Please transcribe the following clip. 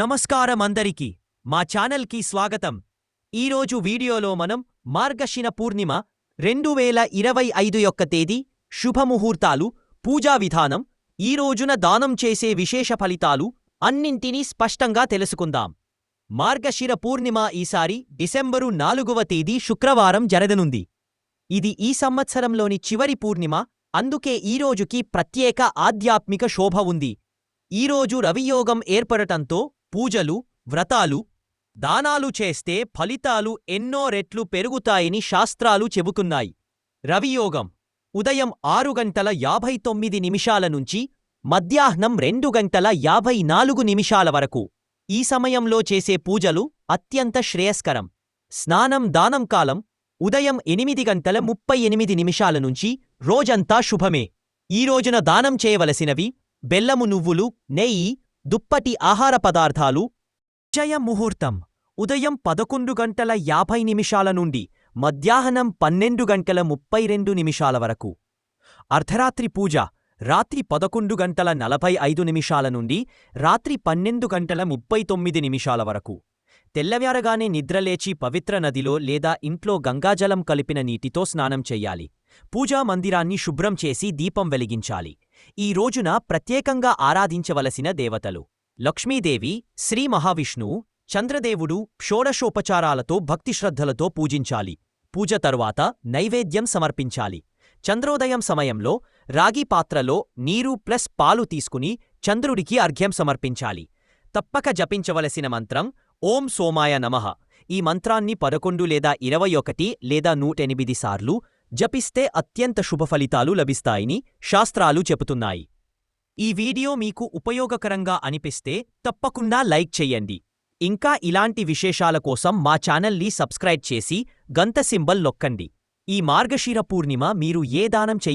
నమస్కారం అందరికీ మా ఛానల్కి స్వాగతం. ఈరోజు వీడియోలో మనం మార్గశిర పూర్ణిమ రెండు వేల ఇరవై ఐదు యొక్క తేదీ శుభముహూర్తాలు పూజా విధానం ఈ రోజున దానం చేసే విశేష ఫలితాలు అన్నింటినీ స్పష్టంగా తెలుసుకుందాం. మార్గశిర పూర్ణిమ ఈసారి డిసెంబరు నాలుగవ తేదీ శుక్రవారం జరగనుంది. ఇది ఈ సంవత్సరంలోని చివరి పూర్ణిమ అందుకే ఈ రోజుకి ప్రత్యేక ఆధ్యాత్మిక శోభ ఉంది. ఈరోజు రవియోగం ఏర్పడటంతో పూజలు వ్రతాలు దానాలు చేస్తే ఫలితాలు ఎన్నో రెట్లు పెరుగుతాయని శాస్త్రాలు చెబుతున్నాయి. రవియోగం. ఉదయం ఆరు గంటల యాభై తొమ్మిది నిమిషాల నుంచి మధ్యాహ్నం రెండు గంటల యాభై నాలుగు నిమిషాల వరకు. ఈ సమయంలో చేసే పూజలు అత్యంత శ్రేయస్కరం. స్నానం దానం కాలం ఉదయం ఎనిమిది గంటల ముప్పై ఎనిమిది నిమిషాల నుంచి రోజంతా శుభమే. ఈ రోజున దానం చేయవలసినవి బెల్లము నువ్వులు నెయ్యి దుప్పటి ఆహార పదార్థాలు. జయ ముహూర్తం ఉదయం పదకొండు గంటల యాభై నిమిషాల నుండి మధ్యాహ్నం పన్నెండు గంటల ముప్పై రెండు నిమిషాల వరకు. అర్ధరాత్రి పూజ. రాత్రి పదకొండు గంటల నలభై ఐదు నిమిషాల నుండి రాత్రి పన్నెండు గంటల ముప్పై తొమ్మిది నిమిషాల వరకు. తెల్లవ్యారగానే నిద్రలేచి పవిత్ర నదిలో లేదా ఇంట్లో గంగాజలం కలిపిన నీటితో స్నానం చెయ్యాలి పూజా మందిరాన్ని శుభ్రం చేసి దీపం వెలిగించాలి. ఈ రోజున ప్రత్యేకంగా ఆరాధించవలసిన దేవతలు. లక్ష్మీదేవి శ్రీ మహావిష్ణువు చంద్రదేవుడు షోడశోపచారాలతో భక్తిశ్రద్ధలతో పూజించాలి. పూజ తరువాత నైవేద్యం సమర్పించాలి. చంద్రోదయం సమయంలో రాగి పాత్రలో నీరు ప్లస్ పాలు తీసుకుని చంద్రుడికి అర్ఘ్యం సమర్పించాలి. తప్పక జపించవలసిన మంత్రం ఓం సోమాయ నమః. ఈ మంత్రాన్ని పదకొండు లేదా ఇరవై ఒకటి లేదా నూటెనిమిది సార్లు జపిస్తే అత్యంత శుభ ఫలితాలు లభిస్తాయని శాస్త్రాలు చెబుతున్నాయి. ఈ వీడియో మీకు ఉపయోగకరంగా అనిపిస్తే తప్పకుండా లైక్ చెయ్యండి ఇంకా ఇలాంటి విశేషాల కోసం మా ఛానల్ని సబ్స్క్రైబ్ చేసి గంత సింబల్ నొక్కండి. ఈ మార్గశిర పూర్ణిమ మీరు ఏ దానం చెయ్య